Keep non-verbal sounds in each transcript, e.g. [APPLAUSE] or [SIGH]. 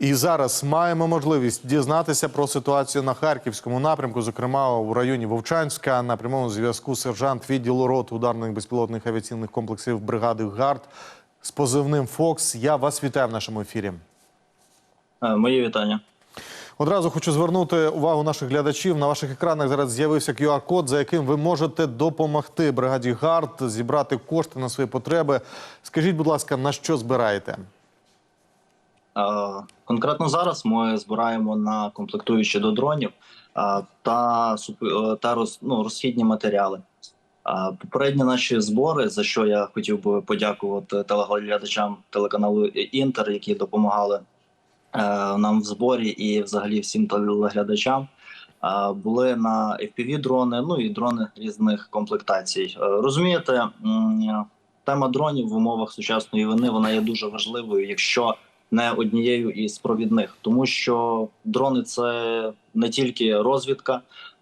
І зараз маємо можливість дізнатися про ситуацію на харківському напрямку, зокрема у районі Вовчанська. На прямому зв'язку сержант відділу рот ударних безпілотних авіаційних комплексів бригади ГАРД з позивним Фокс. Я вас вітаю в нашому ефірі. Е, Мої вітання. Одразу хочу звернути увагу наших глядачів. На ваших екранах зараз з'явився QR-код, за яким ви можете допомогти бригаді ГАРД зібрати кошти на свої потреби. Скажіть, будь ласка, на що збираєте? Е, Конкретно зараз ми збираємо на комплектуючі до дронів е, та е, та роз, ну, розхідні матеріали. Попередні наші збори, за що я хотів би подякувати телеглядачам телеканалу Інтер, які допомагали нам в зборі, і взагалі всім телеглядачам. Були на fpv дрони, ну і дрони різних комплектацій. Розумієте, тема дронів в умовах сучасної війни вона є дуже важливою, якщо не однією із провідних, тому що дрони це не тільки розвідка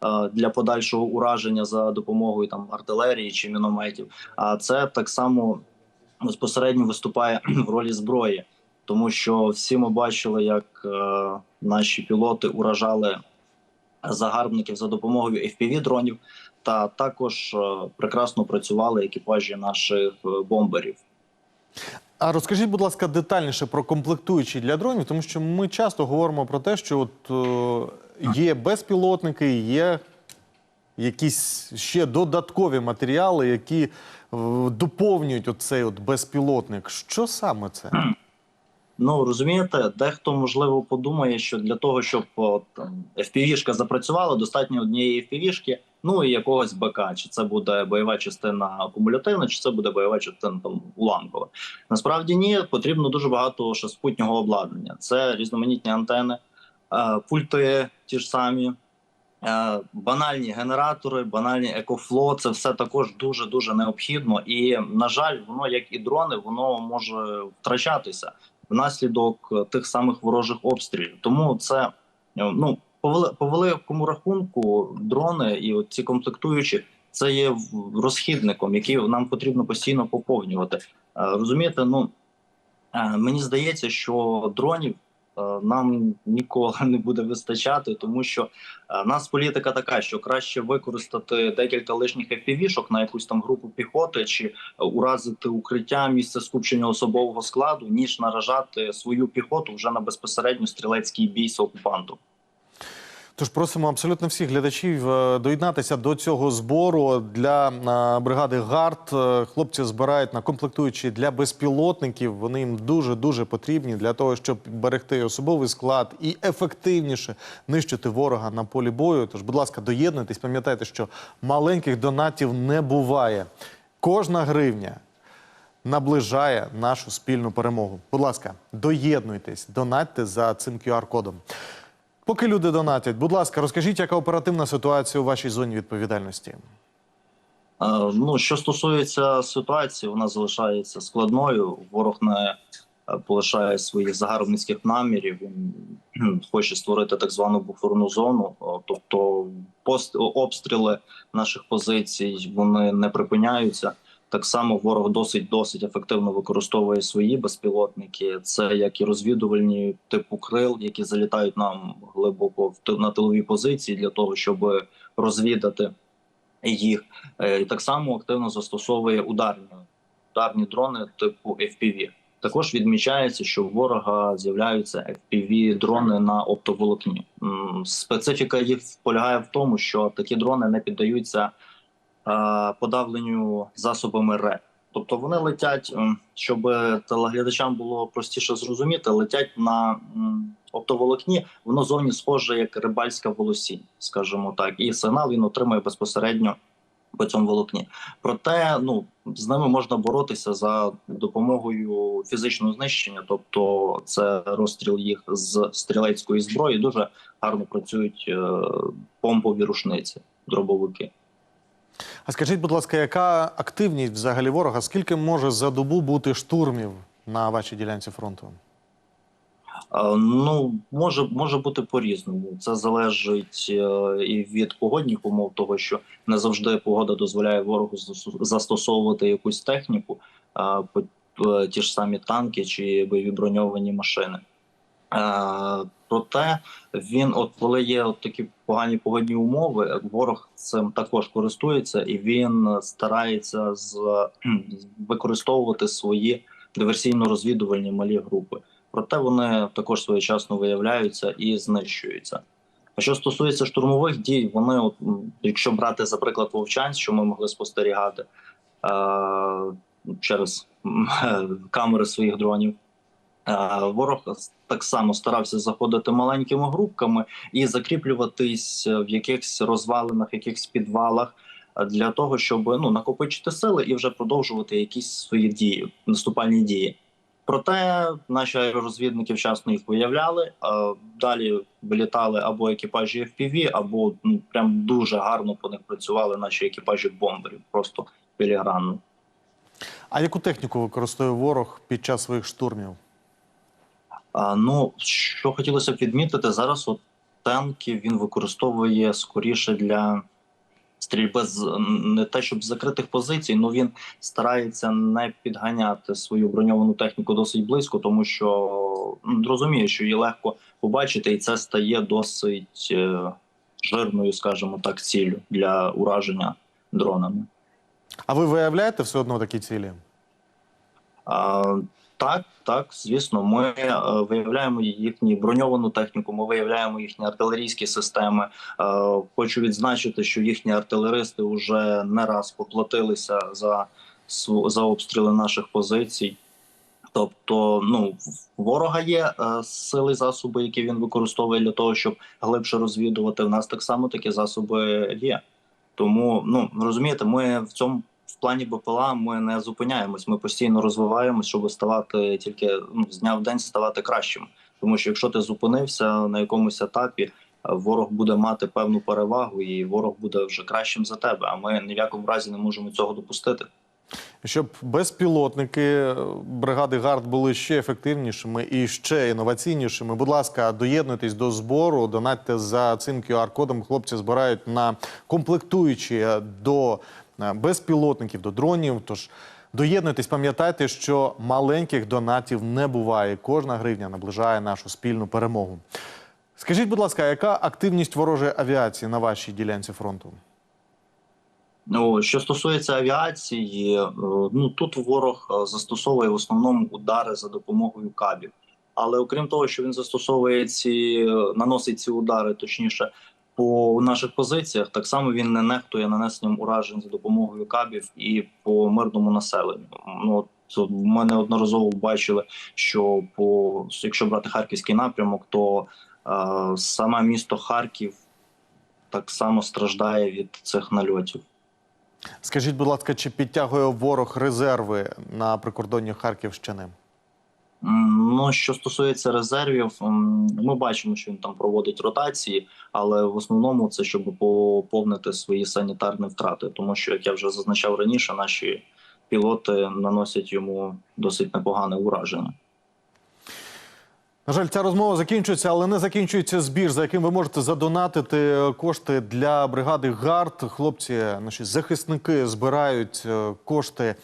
е, для подальшого ураження за допомогою там артилерії чи мінометів, а це так само безпосередньо виступає [CLEARS THROAT] в ролі зброї, тому що всі ми бачили, як е, наші пілоти уражали загарбників за допомогою fpv дронів, та також е, прекрасно працювали екіпажі наших бомберів. А розкажіть, будь ласка, детальніше про комплектуючі для дронів, тому що ми часто говоримо про те, що от е, є безпілотники, є якісь ще додаткові матеріали, які е, доповнюють оцей от безпілотник. Що саме це? [CLEARS THROAT] Ну розумієте, дехто можливо подумає, що для того, щоб FPV-шка запрацювала, достатньо однієї FPV-шки, ну і якогось БК. Чи це буде бойова частина акумулятивна, чи це буде бойова частина там уламкова. Насправді ні, потрібно дуже багато ще обладнання. Це різноманітні антени, е, пульти, ті ж самі. е, Банальні генератори, банальні екофло, це все також дуже дуже необхідно. І на жаль, воно як і дрони, воно може втрачатися внаслідок е, тих самих ворожих обстрілів. Тому це е, ну по вели- по великому рахунку дрони і от ці комплектуючі це є розхідником, який нам потрібно постійно поповнювати. Е, Розумієте, ну мені здається, що дронів. Е, Нам ніколи [LAUGHS] не буде вистачати, тому що е, нас політика така, що краще використати декілька лишніх FPV-шок на якусь там групу піхоти чи уразити укриття, місце скупчення особового складу, ніж наражати свою піхоту вже на безпосередньо стрілецький бій з окупантом. Тож просимо абсолютно всіх глядачів е, доєднатися до цього збору для е, бригади ГАРД. Е, Хлопці збирають на комплектуючі для безпілотників. Вони їм дуже дуже потрібні для того, щоб берегти особовий склад і ефективніше нищити ворога на полі бою. Тож, будь ласка, доєднуйтесь. Пам'ятайте, що маленьких донатів не буває. Кожна гривня наближає нашу спільну перемогу. Будь ласка, доєднуйтесь, донатьте за цим QR-кодом. Поки люди донатять, будь ласка, розкажіть, яка оперативна ситуація у вашій зоні відповідальності? Е, Ну що стосується ситуації, вона залишається складною. Ворог не е, полишає своїх загарбницьких намірів. Він хоче створити так звану буферну зону, тобто пост обстріли наших позицій вони не припиняються. Так само ворог досить досить ефективно використовує свої безпілотники. Це як і розвідувальні типу крил, які залітають нам глибоко в на тилові позиції для того, щоб розвідати їх. Е, І так само активно застосовує ударні ударні дрони типу FPV. Також відмічається, що у ворога з'являються FPV дрони на оптоволокні. Специфіка їх полягає в тому, що такі дрони не піддаються подавленню засобами РЕП. Тобто вони летять, щоб телеглядачам було простіше зрозуміти, летять на оптоволокні. Воно зовні схоже як рибальська волосінь, скажімо так, і сигнал він отримує безпосередньо по цьому волокні. Проте, ну з ними можна боротися за допомогою фізичного знищення, тобто це розстріл їх з стрілецької зброї. Дуже гарно працюють е, помпові рушниці, дробовики. А скажіть, будь ласка, яка активність взагалі ворога? Скільки може за добу бути штурмів на вашій ділянці фронту? Ну може може бути по-різному. Це залежить е, і від погодних умов, того що не завжди погода дозволяє ворогу застос- застосовувати якусь техніку, е, ті ж самі танки чи бойові броньовані машини. Е, проте він, от коли є от такі погані погодні умови, ворог цим також користується і він старається з, використовувати свої диверсійно-розвідувальні малі групи. Проте вони також своєчасно виявляються і знищуються. А що стосується штурмових дій, вони, от, якщо брати за приклад Вовчанськ, що ми могли спостерігати е, через [LAUGHS] камери своїх дронів. Е, Ворог так само старався заходити маленькими групками і закріплюватись в якихось розвалинах, якихось підвалах е, для того, щоб ну накопичити сили і вже продовжувати якісь свої дії, наступальні дії. Проте наші аеророзвідники вчасно їх виявляли. а Далі вилітали або екіпажі FPV, або ну прям дуже гарно по них працювали наші екіпажі бомберів, просто філігранно. А яку техніку використовує ворог під час своїх штурмів? Ну, що хотілося б відмітити, зараз от танки він використовує скоріше для стрільби з не те, щоб з закритих позицій, але він старається не підганяти свою броньовану техніку досить близько, тому що ну, розуміє, що її легко побачити, і це стає досить е, жирною, скажімо так, ціллю для ураження дронами. А ви виявляєте все одно такі цілі? Так, так, звісно, ми е, виявляємо їхню броньовану техніку, ми виявляємо їхні артилерійські системи. Е, хочу відзначити, що їхні артилеристи вже не раз поплатилися за за обстріли наших позицій. Тобто, ну ворога є е, сили засоби, які він використовує для того, щоб глибше розвідувати. В нас так само такі засоби є. Тому ну розумієте, ми в цьому плані БПЛА ми не зупиняємось. Ми постійно розвиваємось, щоб ставати тільки ну, з дня в день ставати кращим. Тому що якщо ти зупинився на якомусь етапі, е, ворог буде мати певну перевагу, і ворог буде вже кращим за тебе. А ми ні в якому разі не можемо цього допустити. Щоб безпілотники е, бригади ГАРД були ще ефективнішими і ще інноваційнішими, будь ласка, доєднуйтесь до збору, донатьте за цим QR-кодом. Хлопці збирають на комплектуючі до безпілотників, до дронів. Тож доєднуйтесь, пам'ятайте, що маленьких донатів не буває. Кожна гривня наближає нашу спільну перемогу. Скажіть, будь ласка, яка активність ворожої авіації на вашій ділянці фронту? Ну, що стосується авіації, е, ну тут ворог е, застосовує в основному удари за допомогою кабів. Але окрім того, що він застосовує ці, е, наносить ці удари, точніше, по наших позиціях, так само він не нехтує нанесенням уражень за допомогою кабів і по мирному населенню. Ну от ми неодноразово бачили, що по якщо брати харківський напрямок, то е, саме місто Харків так само страждає від цих нальотів. Скажіть, будь ласка, чи підтягує ворог резерви на прикордонні Харківщини? Ну, що стосується резервів, ми бачимо, що він там проводить ротації, але в основному це щоб поповнити свої санітарні втрати, тому що, як я вже зазначав раніше, наші пілоти наносять йому досить непогане ураження. На жаль, ця розмова закінчується, але не закінчується збір, за яким ви можете задонатити кошти для бригади ГАРД. Хлопці, наші захисники збирають е, кошти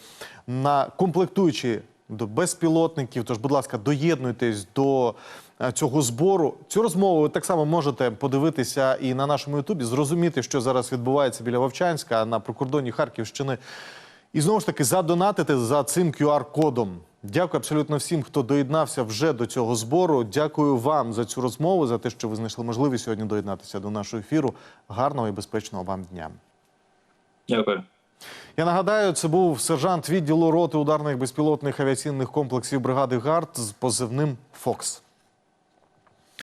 на комплектуючі до безпілотників. Тож, будь ласка, доєднуйтесь до е, цього збору. Цю розмову ви так само можете подивитися і на нашому Ютубі, зрозуміти, що зараз відбувається біля Вовчанська на прикордонні Харківщини. І знову ж таки задонатити за цим QR-кодом. Дякую абсолютно всім, хто доєднався вже до цього збору. Дякую вам за цю розмову, за те, що ви знайшли можливість сьогодні доєднатися до нашого ефіру. Гарного і безпечного вам дня. Дякую. Я нагадаю, це був сержант відділу роти ударних безпілотних авіаційних комплексів бригади ГАРД з позивним Фокс.